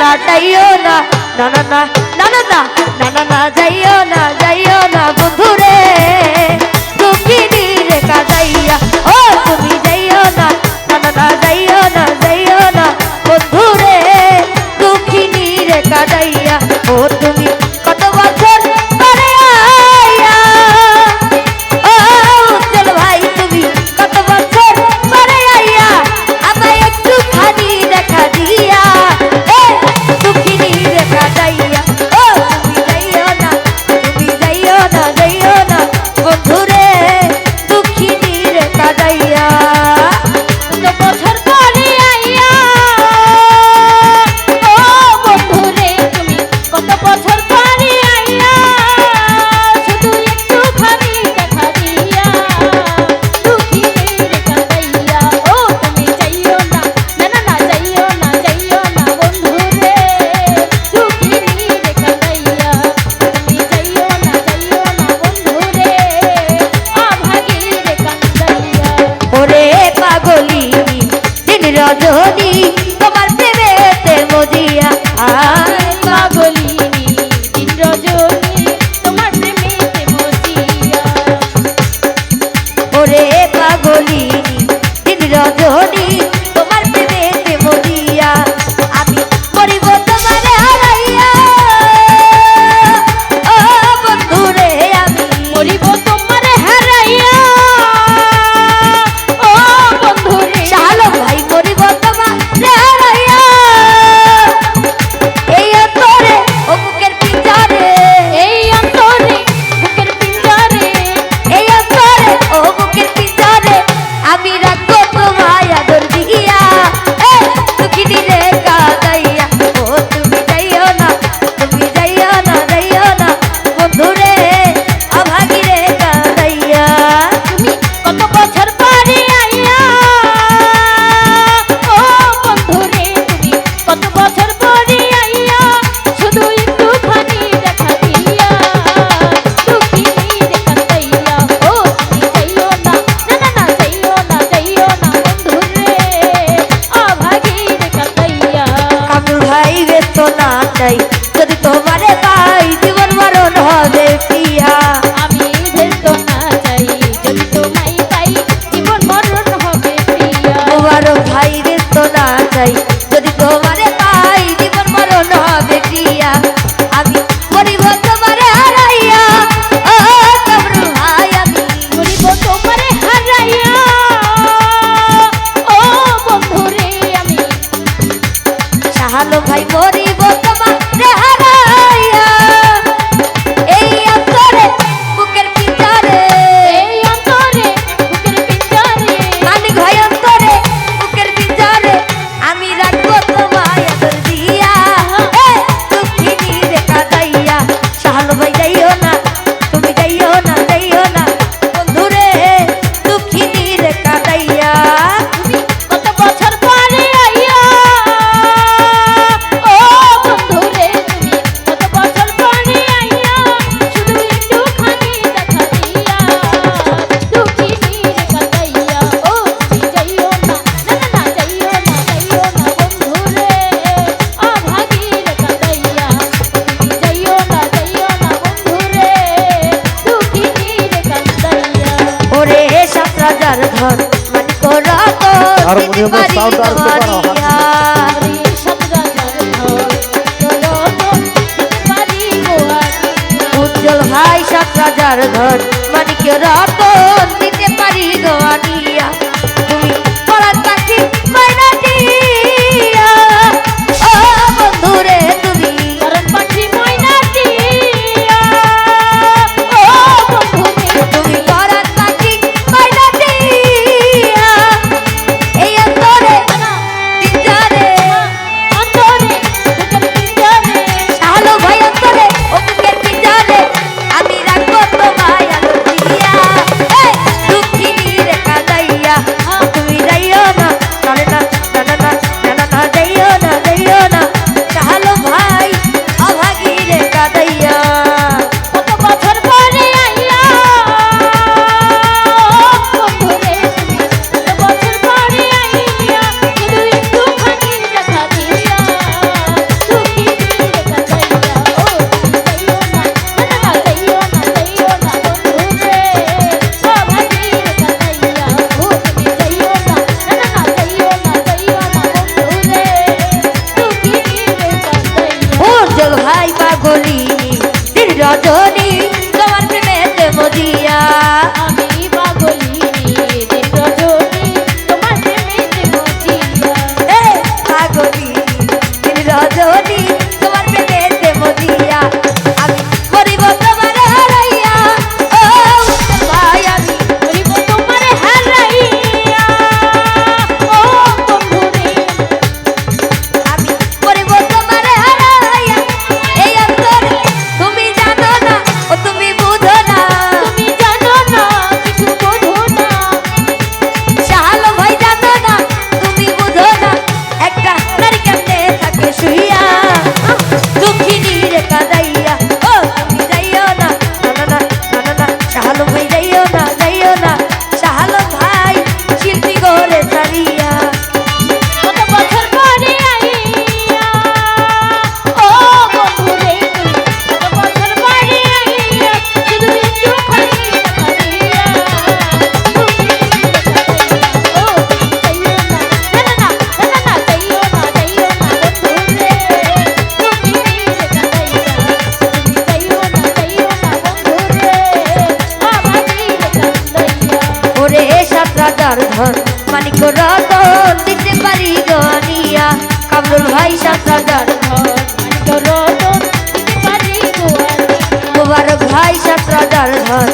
না যাইও না না না না না না না না যাইও না যাইও পছন্দ হারমোনিয়ামের সাউন্ড আসতে পারো উজ্জ্বল ভাই সাত রাজার ধন মানিক রতন দিতে পারি গোয়ানি দিন রজনী আমার ধন মানিক রতন, দিতে পারি গনিয়া কামরুল ভাই সাতাদার মানিক রতন, দিতে পারি মুবারক ভাই সাতাদার ধন